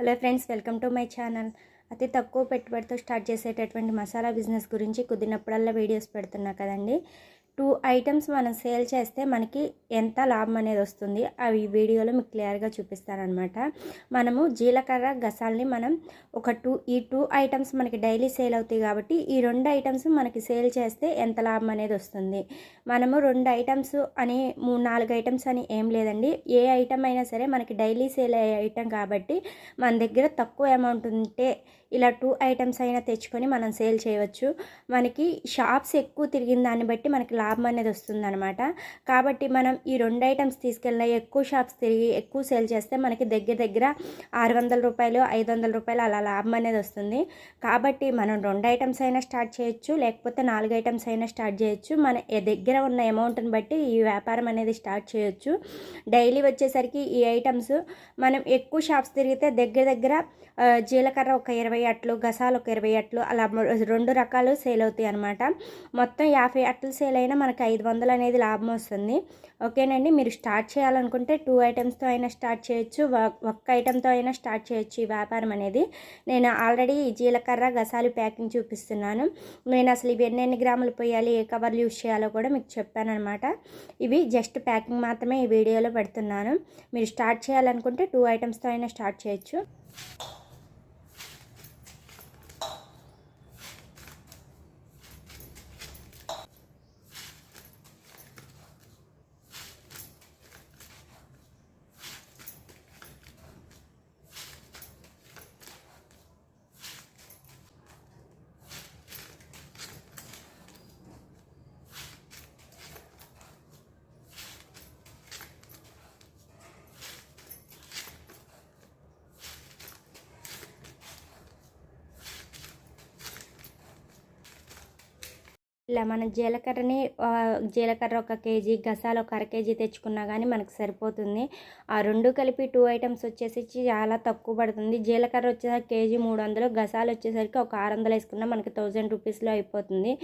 Hello friends welcome to my channel. అతి తక్కువ పెట్టుబడితో స్టార్ట్ చేసేటటువంటి మసాలా బిజినెస్ గురించి కుదిరినప్పుడల్లా వీడియోస్ పెడుతున్నా కదండి. టూ ఐటమ్స్ మనం సేల్ చేస్తే మనకి ఎంత లాభం అనేది వస్తుంది అవి వీడియోలో మీకు క్లియర్గా చూపిస్తానమాట మనము జీలకర్ర గసాల్ని మనం ఒక టూ ఈ టూ ఐటమ్స్ మనకి డైలీ సేల్ అవుతాయి కాబట్టి ఈ రెండు ఐటమ్స్ మనకి సేల్ చేస్తే ఎంత లాభం అనేది వస్తుంది. మనము రెండు ఐటమ్స్ అని మూడు నాలుగు ఐటమ్స్ అని ఏం లేదండి. ఏ ఐటమ్ అయినా సరే మనకి డైలీ సేల్ అయ్యే ఐటమ్ కాబట్టి మన దగ్గర తక్కువ అమౌంట్ ఉంటే ఇలా టూ ఐటమ్స్ అయినా తెచ్చుకొని మనం సేల్ చేయవచ్చు. మనకి షాప్స్ ఎక్కువ తిరిగిన దాన్ని బట్టి మనకి లాభం అనేది వస్తుందన్నమాట. కాబట్టి మనం ఈ రెండు ఐటమ్స్ తీసుకెళ్ళిన ఎక్కువ షాప్స్ తిరిగి ఎక్కువ సేల్ చేస్తే మనకి దగ్గర దగ్గర ఆరు వందల రూపాయలు ఐదు వందల రూపాయలు అలా లాభం అనేది వస్తుంది. కాబట్టి మనం రెండు ఐటమ్స్ అయినా స్టార్ట్ చేయొచ్చు లేకపోతే నాలుగు ఐటమ్స్ అయినా స్టార్ట్ చేయొచ్చు. మన దగ్గర ఉన్న అమౌంట్ని బట్టి ఈ వ్యాపారం అనేది స్టార్ట్ చేయొచ్చు. డైలీ వచ్చేసరికి ఈ ఐటమ్స్ మనం ఎక్కువ షాప్స్ తిరిగితే దగ్గర దగ్గర జీలకర్ర ఒక ఇరవై అట్లు గసాలు ఒక ఇరవై అట్లు అలా రెండు రకాలు సేల్ అవుతాయి అనమాట మొత్తం యాభై అట్లు సేల్ అయినా మనకు ఐదు వందలు అనేది లాభం వస్తుంది. ఓకేనండి మీరు స్టార్ట్ చేయాలనుకుంటే టూ ఐటమ్స్తో అయినా స్టార్ట్ చేయొచ్చు. ఒక్క ఐటెంతో అయినా స్టార్ట్ చేయొచ్చు ఈ వ్యాపారం అనేది. నేను ఆల్రెడీ జీలకర్ర గసాలు ప్యాకింగ్ చూపిస్తున్నాను. నేను అసలు ఇవి ఎన్ని ఎన్ని గ్రాములు పోయాలి ఏ కవర్లు యూస్ చేయాలో కూడా మీకు చెప్పాను అనమాట ఇవి జస్ట్ ప్యాకింగ్ మాత్రమే ఈ వీడియోలో పెడుతున్నాను. మీరు స్టార్ట్ చేయాలనుకుంటే టూ ఐటమ్స్తో అయినా స్టార్ట్ చేయొచ్చు. ఇలా మనం జీలకర్రని జీలకర్ర ఒక కేజీ గసాలు ఒక అర కేజీ తెచ్చుకున్నా కానీ మనకు సరిపోతుంది. ఆ రెండు కలిపి టూ ఐటమ్స్ వచ్చేసి చాలా తక్కువ పడుతుంది. జీలకర్ర వచ్చేసరికి కేజీ మూడు వందలు గసాలు వచ్చేసరికి ఒక ఆరు వందలు వేసుకున్నా మనకి థౌజండ్ రూపీస్లో అయిపోతుంది.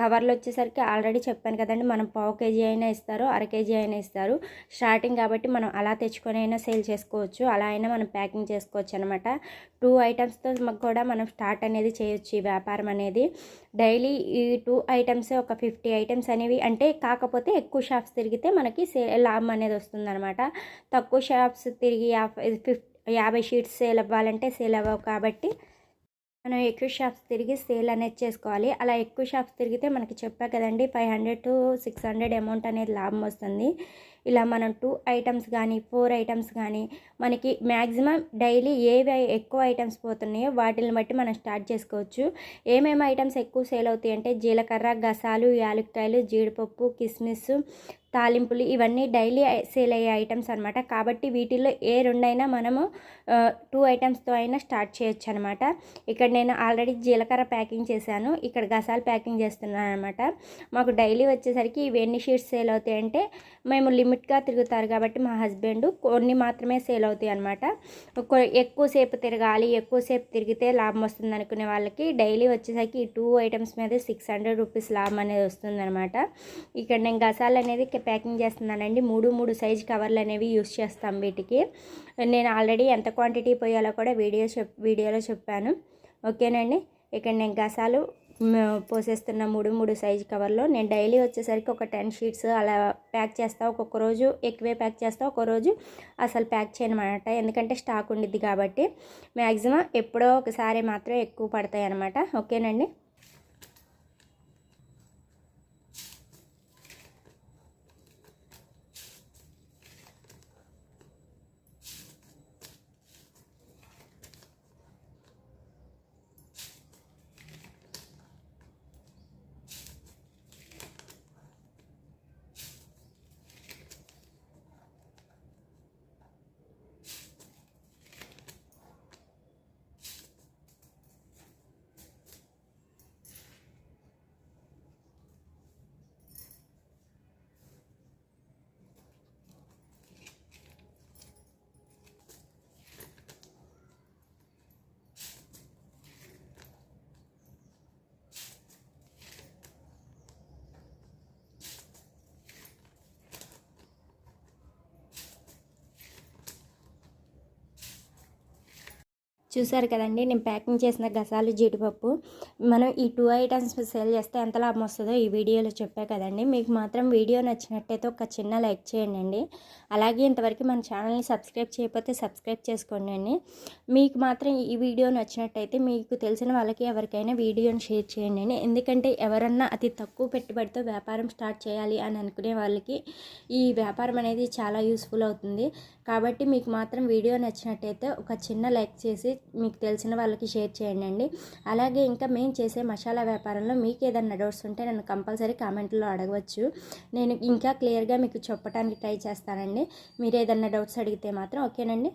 కవర్లు వచ్చేసరికి ఆల్రెడీ చెప్పాను కదండి మనం పావు కేజీ అయినా ఇస్తారు అర కేజీ అయినా ఇస్తారు. స్టార్టింగ్ కాబట్టి మనం అలా తెచ్చుకొని అయినా సేల్ చేసుకోవచ్చు అలా అయినా మనం ప్యాకింగ్ చేసుకోవచ్చు అనమాట టూ ఐటమ్స్తో కూడా మనం స్టార్ట్ అనేది చేయొచ్చు ఈ వ్యాపారం అనేది. డైలీ ఈ టూ ఐటమ్స్ ఒక ఫిఫ్టీ ఐటమ్స్ అనేవి అంటే కాకపోతే ఎక్కువ షాప్స్ తిరిగితే మనకి సే లాభం అనేది వస్తుందన్నమాట. తక్కువ షాప్స్ తిరిగి యాభై ఫిఫ్ యాభై షీట్స్ సేల్ అవ్వాలంటే సేల్ అవ్వవు కాబట్టి మనం ఎక్కువ షాప్స్ తిరిగి సేల్ అనేది చేసుకోవాలి. అలా ఎక్కువ షాప్స్ తిరిగితే మనకి చెప్పా కదండి five hundred to six hundred amount అనేది లాభం వస్తుంది. ఇలా మనం టూ ఐటమ్స్ కానీ ఫోర్ ఐటమ్స్ కానీ మనకి మ్యాక్సిమం డైలీ ఏవి ఎక్కువ ఐటమ్స్ పోతున్నాయో వాటిని బట్టి మనం స్టార్ట్ చేసుకోవచ్చు. ఏమేమి ఐటమ్స్ ఎక్కువ సేల్ అవుతాయి అంటే జీలకర్ర గసాలు యాలక్కాయలు జీడిపప్పు కిస్మిస్ తాలింపులు ఇవన్నీ డైలీ సేల్ అయ్యే ఐటమ్స్ అనమాట కాబట్టి వీటిల్లో ఏ రెండైనా మనము టూ ఐటమ్స్తో అయినా స్టార్ట్ చేయొచ్చు అనమాట ఇక్కడ నేను ఆల్రెడీ జీలకర్ర ప్యాకింగ్ చేశాను. ఇక్కడ గసాలు ప్యాకింగ్ చేస్తున్నాను అనమాట మాకు డైలీ వచ్చేసరికి ఇవి ఎన్ని షీట్స్ సేల్ అవుతాయి అంటే మేము లిమిట్గా తిరుగుతారు కాబట్టి మా హస్బెండ్ కొన్ని మాత్రమే సేల్ అవుతాయి అనమాట ఎక్కువసేపు తిరగాలి ఎక్కువసేపు తిరిగితే లాభం వస్తుంది అనుకునే వాళ్ళకి డైలీ వచ్చేసరికి ఈ టూ ఐటమ్స్ మీద సిక్స్ హండ్రెడ్ రూపీస్ లాభం అనేది వస్తుందన్నమాట ఇక్కడ నేను గసాలు అనేది ప్యాకింగ్ చేస్తున్నానండి. మూడు మూడు సైజ్ కవర్లు అనేవి యూస్ చేస్తాం వీటికి. నేను ఆల్రెడీ ఎంత క్వాంటిటీ పోయాలో కూడా వీడియో చెప్ వీడియోలో చెప్పాను. ఓకేనండి? ఇక్కడ నేను గసాలు పోసేస్తున్న మూడు మూడు సైజ్ కవర్లో నేను డైలీ వచ్చేసరికి ఒక టెన్ షీట్స్ అలా ప్యాక్ చేస్తా. ఒక్కొక్క రోజు ఎక్కువే ప్యాక్ చేస్తా. ఒక రోజు అసలు ప్యాక్ చేయనమాట. ఎందుకంటే స్టాక్ ఉండిద్ది కాబట్టి. మ్యాక్సిమం ఎప్పుడో ఒకసారి మాత్రం ఎక్కువ పడతాయి అనమాట ఓకేనండి? చూసారు కదండి నేను ప్యాకింగ్ చేసిన గసాలు జీడిపప్పు. మనం ఈ టూ ఐటమ్స్ సేల్ చేస్తే ఎంత లాభం వస్తుందో ఈ వీడియోలో చెప్పా కదండి. మీకు మాత్రం వీడియో నచ్చినట్టయితే ఒక చిన్న లైక్ చేయండి అలాగే ఇంతవరకు మన ఛానల్ని సబ్స్క్రైబ్ చేయకపోతే సబ్స్క్రైబ్ చేసుకోండి అండి. మీకు మాత్రం ఈ వీడియో నచ్చినట్టయితే మీకు తెలిసిన వాళ్ళకి ఎవరికైనా వీడియోని షేర్ చేయండి అండి. ఎందుకంటే ఎవరన్నా అతి తక్కువ పెట్టుబడితో వ్యాపారం స్టార్ట్ చేయాలి అని అనుకునే వాళ్ళకి ఈ వ్యాపారం అనేది చాలా యూస్ఫుల్ అవుతుంది. కాబట్టి మీకు మాత్రం వీడియో నచ్చినట్టయితే ఒక చిన్న లైక్ చేసి మీకు తెలిసిన వాళ్ళకి షేర్ చేయండి అలాగే ఇంకా మేము చేసే మసాలా వ్యాపారంలో మీకు ఏదైనా డౌట్స్ ఉంటే నన్ను కంపల్సరీ కామెంట్లో అడగవచ్చు. నేను ఇంకా క్లియర్గా మీకు చెప్పడానికి ట్రై చేస్తానండి. మీరు ఏదైనా డౌట్స్ అడిగితే మాత్రం ఓకేనండి.